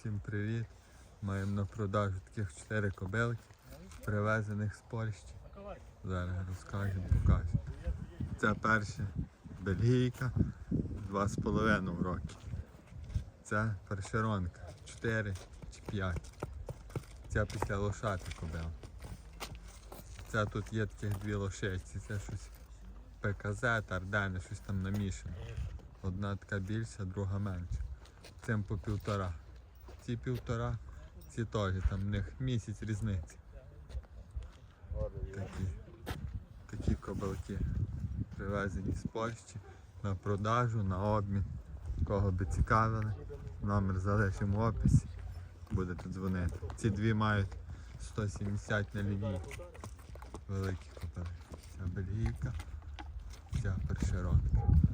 Всім привіт! Маємо на продажу таких 4 кобилки, привезених з Польщі. Зараз розкажемо, покажемо. Це перша бельгійка, 2,5 роки. Це першеронка, 4 чи 5. Це після лошати кобила. Це тут є таких дві лошиці, це щось ПКЗ, Ардени, щось там намішане. Одна така більша, друга менша. Цим по півтора. Ці півтора, ці теж, там в них місяць різниці. Такі, такі кобилки привезені з Польщі на продажу, на обмін. Кого би цікавили, номер залишимо в описі. Будете дзвонити. Ці дві мають 170 на лінії. Великі кобили. Ця бельгійка, ця першеронка.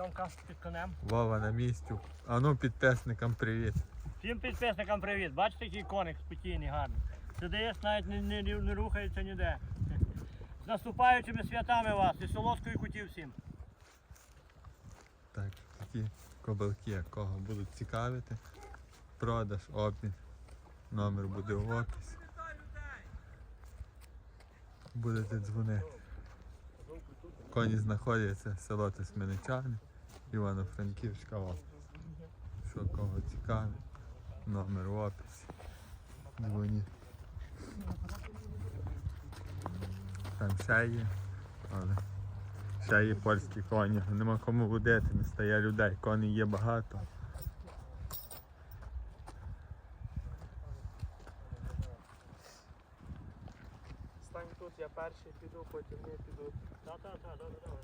Зйомка під конем. Вова на місці. А ну підписникам привіт. Всім підписникам привіт. Бачите, який коник спокійний, гарний. Сидиш, навіть не, не, не рухається ніде. З наступаючими святами вас і солодкої кутів всім. Так, такі кобилки, кого будуть цікавити. Продаж, обмін. Номер буде в описі. Будете дзвонити. Коні знаходяться село Тисменичани, Івано-Франківська. Що кого цікавить, номер в описі. Дзвоніть. Там ще є, але ще є польські коні. Нема кому водити, не стає людей. Коней є багато. Стань тут, я перший піду, потім я піду. Та-та-та, добре, добре.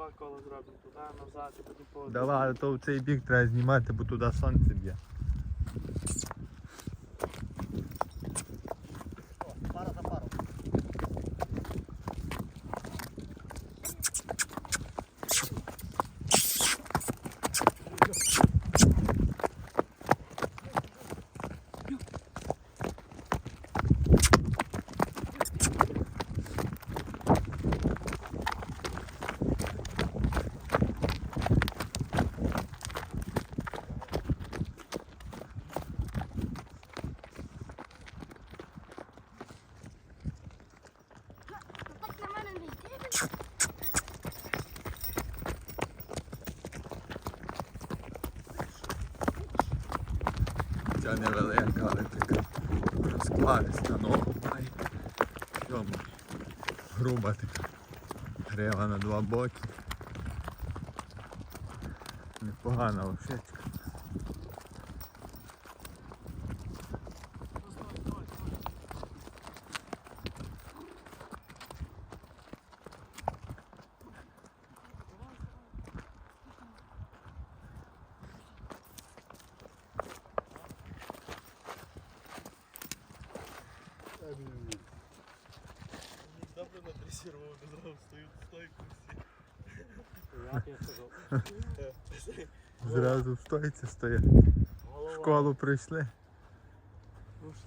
Два кола зробимо туди, назад і потім по Давай, а то цей бік треба знімати, бо туди сонце б'є. Невелика, але така розкладиста ногу має. Йому. Груба така. Грива на два боки. Непогана лошечка. Добре на дресірував, зразу стою в стойку скажу. Зразу в стойці стоять. В школу прийшли.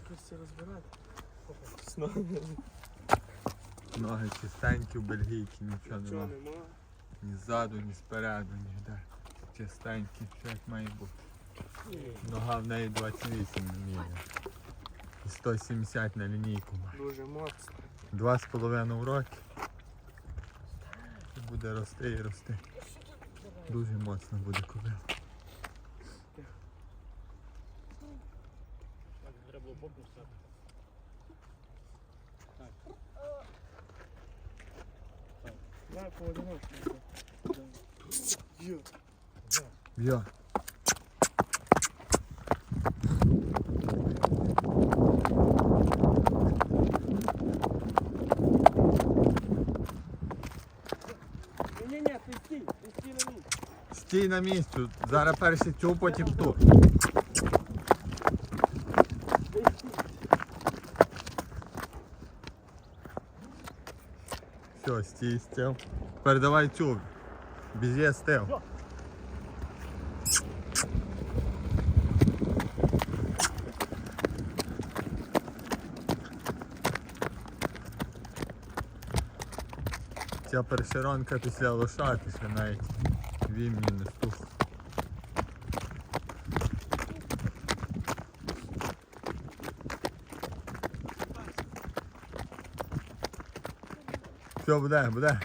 Що це розбирати. Ноги чистенькі в бельгійки, нічого нічого нема. Ні ззаду, ні спереду, ніде. Чистенькі, все як має бути. Нога в неї 28 на мірі. І 170 на лінійку має. Дуже моцно. Два з половиною роки. І буде рости і рости. Дуже моцно буде кобила. Так, Треба було боком стати. Я поодиночку. Йо. Йо. Ні-ні-ні, ти стій, на місці. Стій на місці. Зараз перший цю, потім ту. Все, стій, стів. Тепер давай цю. Бізє стив. ця персеронка після лоша, після навіть дві не штук. Все, буде, буде.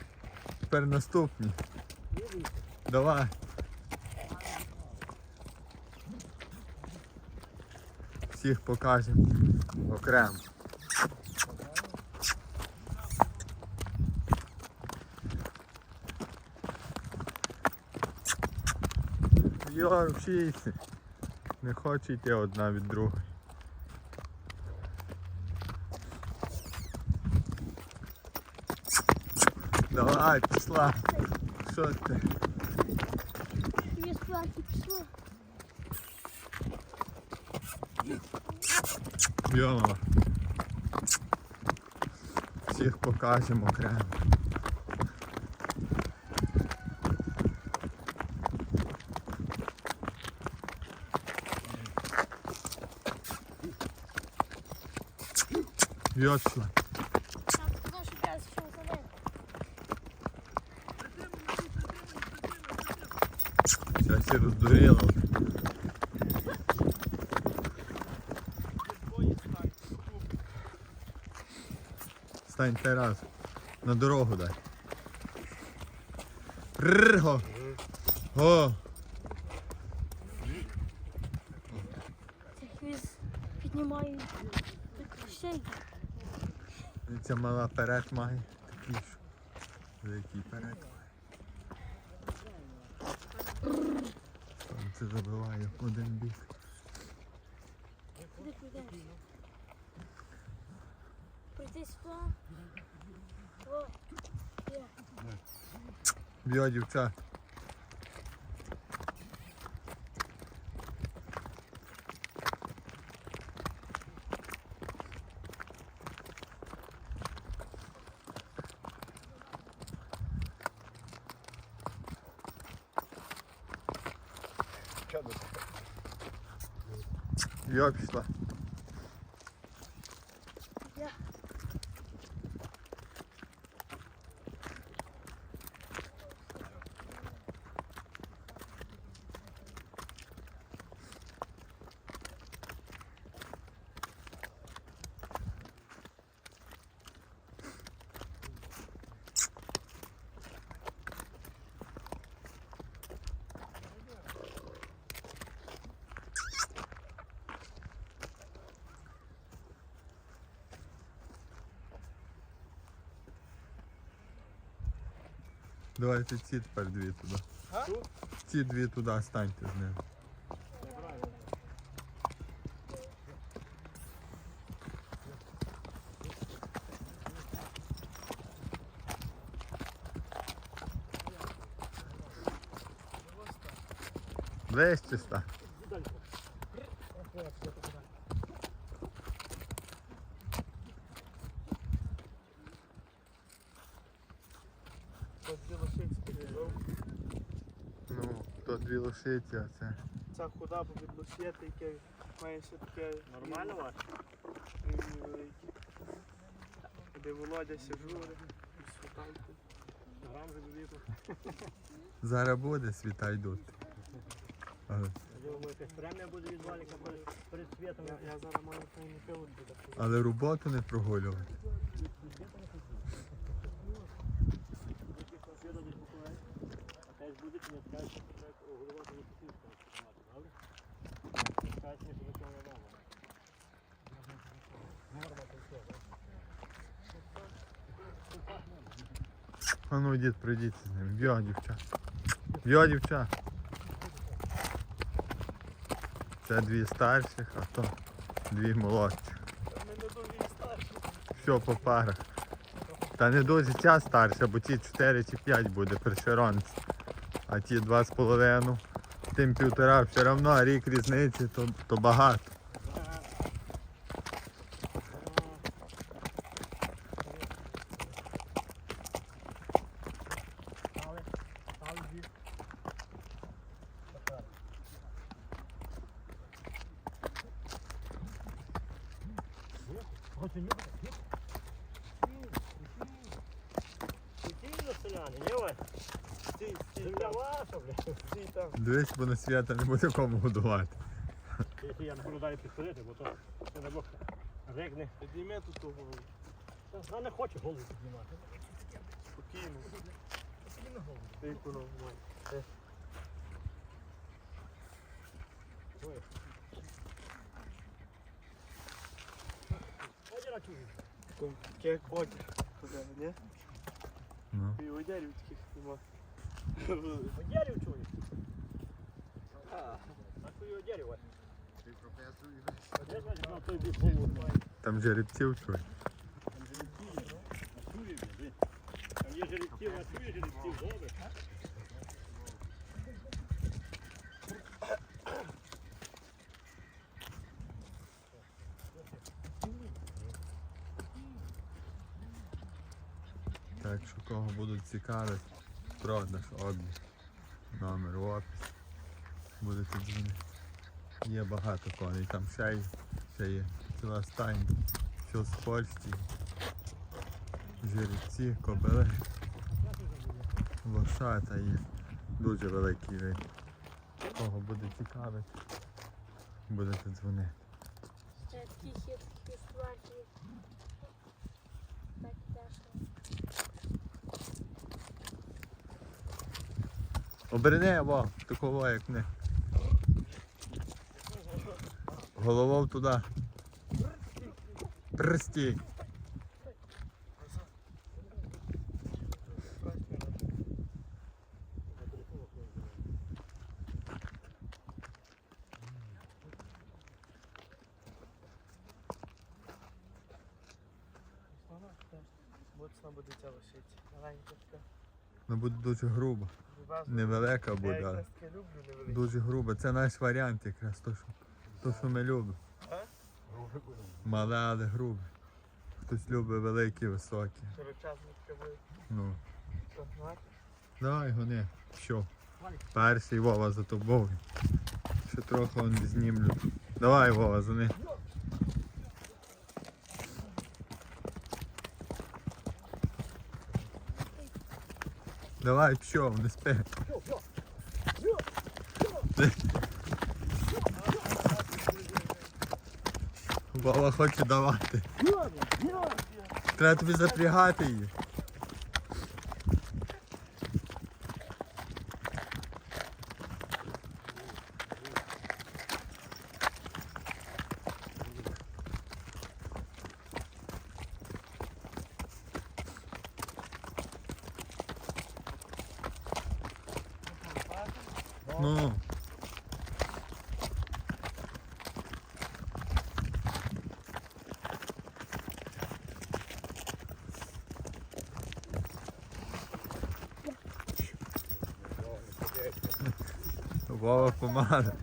Тепер наступні. Давай. Всіх покажемо окремо. Йо, вчися. Не хочу йти одна від другої. Давай, пішла. Що ти? Пішло. Йо. Всіх покажемо окремо. Я заведу. Сейчас всі роздуріло. Стань раз. На дорогу дай. Рррго. О, Це хвіст піднімаю. Так ще й. Ця мала перед має. Такий ж. Великий перед має. Сонце забиває в один бік. Б'є дівчат. Йо, пішла. Давайте ці тепер дві туди. А? Ці дві туди станьте з ними. Весь чиста. Ось дві а це. Ця худа від лошети, яке має ще таке Нормально ваш? рівні великі. Де Володя сяжури, світанку. Грам же бібіку. Зараз буде світа йдуть. Але, буде від валіка перед, перед світом. Я, я зараз маю файний пилот буде. але роботу не прогулювати. Чи не скажеш, що треба оголювати не посильство тримати, правда? Скажеш, що ви цього не дали. А ну дід, прийдіть з ним. Б'є дівча. Б'є дівча. Це дві старших, а то дві і. Все по парах. Та не дуже ця старша, бо ті 4 чи 5 буде першеронці. А ті два з половину, тим півтора, все одно рік різниці, то, то багато. Але, але дві. Хоче нюхати? Спокійно, селяни, є Вась? Стій, стій, Земля там, ваша, бля. стій там. Дивись, бо на свята не буде кому годувати. Якщо я не буду далі підходити, бо то не Бог ригне. Підійми тут ту голову. Та Вона не хоче голову піднімати. Спокійно. Ти куно май. Озеро чуєш? Як одяг. Куди, ні? Ну. І одягів таких нема. Одерів чуєш? А то і одерів. Де ж на той бік? Там жеребців чує. Там є жеребців, а чує жеребців, добре? Так що кого будуть цікавити, продаж, обмін, номер в описі. Будете дзвонити. Є багато коней, там ще є, ще є ціла стайня, все з Польщі. Жеребці, кобили, лошата є. Дуже великий вид. Кого буде цікавити, будете дзвонити. Ще такі хит, такі шварки. Так теж. Оберни або такого, як не. Головою туди. Моцна буде ця лошиця. Маленька така. Ну буде дуже грубо. Невелика буде, дуже грубо. Це наш варіант якраз, то що, то, що ми любимо. Мале, але грубе. Хтось любить великі, високі. Ну. Давай гони. Що? Перший Вова за тобою. Ще трохи он знімлю. Давай, Вова, за них. Давай, пішов, не спи. Вова хоче давати. Треба тобі запрягати її. Ну. Вова помада.